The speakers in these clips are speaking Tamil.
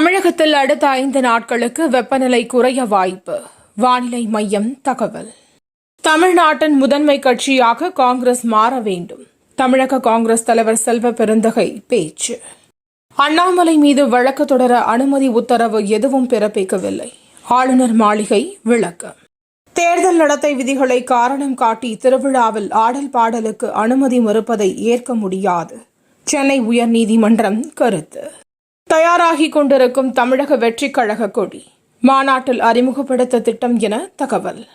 தமிழகத்தில் அடுத்த ஐந்து நாட்களுக்கு வெப்பநிலை குறைய வாய்ப்பு. வானிலை மையம் தகவல். தமிழ்நாட்டின் முதன்மை கட்சியாக காங்கிரஸ் மாற வேண்டும். தமிழக காங்கிரஸ் தலைவர் செல்வ பெருந்தகை பேச்சு. அண்ணாமலை மீது வழக்கு தொடர அனுமதி உத்தரவு எதுவும் பிறப்பிக்கவில்லை. ஆளுநர் மாளிகை விளக்கம் தேர்தல் நடத்தை விதிகளை காரணம் காட்டி திருவிழாவில் ஆடல் பாடலுக்கு அனுமதி மறுப்பதை ஏற்க முடியாது. சென்னை உயர்நீதிமன்றம் கருத்து. தயாராகிக் கொண்டிருக்கும் தமிழக வெற்றிக் கழக கொடி. மாநாட்டில் அறிமுகப்படுத்த திட்டம் என தகவல்.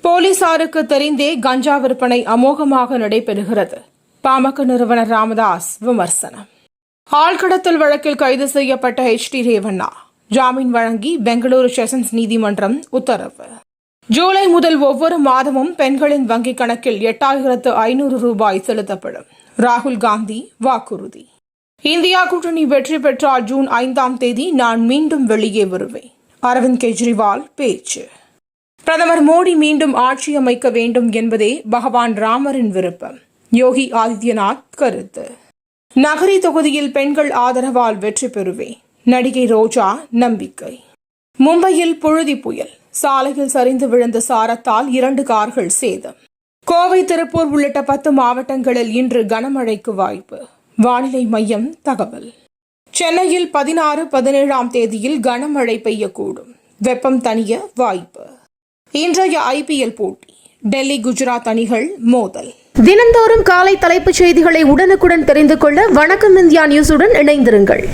போலீசாருக்கு தெரிந்தே கஞ்சா விற்பனை அமோகமாக நடைபெறுகிறது. பாமக நிறுவனர் ராமதாஸ் விமர்சனம். ஆழ்கடத்தல் வழக்கில் கைது செய்யப்பட்ட எச் டி ரேவண்ணா. ஜாமீன் வழங்கி பெங்களூரு செஷன்ஸ் நீதிமன்றம் உத்தரவு. ஜூலை முதல் ஒவ்வொரு மாதமும் பெண்களின் வங்கிக் கணக்கில் எட்டாயிரத்து ஐநூறு ரூபாய் செலுத்தப்படும். ராகுல் காந்தி வாக்குறுதி. இந்தியா கூட்டணி வெற்றி பெற்றால் ஜூன் ஐந்தாம் தேதி நான் மீண்டும் வெளியே வருவேன். அரவிந்த் கெஜ்ரிவால் பேச்சு. பிரதமர் மோடி மீண்டும் ஆட்சி அமைக்க வேண்டும் என்பதே பகவான் ராமரின் விருப்பம். யோகி ஆதித்யநாத் கருத்து. நகரி தொகுதியில் பெண்கள் ஆதரவால் வெற்றி பெறுவேன். நடிகை ரோஜா நம்பிக்கை. மும்பையில் புழுதி புயல். சாலையில் சரிந்து விழுந்த சாரத்தால் இரண்டு கார்கள் சேதம். கோவை திருப்பூர் உள்ளிட்ட பத்து மாவட்டங்களில் இன்று கனமழைக்கு வாய்ப்பு. வானிலை மையம் தகவல். சென்னையில் பதினாறு பதினேழாம் தேதியில் கனமழை பெய்யக்கூடும். வெப்பம் தணிய வாய்ப்பு. இன்றைய ஐபிஎல் போட்டி டெல்லி குஜராத் அணிகள் மோதல். தினந்தோறும் காலை தலைப்புச் செய்திகளை உடனுக்குடன் தெரிந்து கொள்ள வணக்கம் இந்தியா நியூஸுடன் இணைந்திருங்கள்.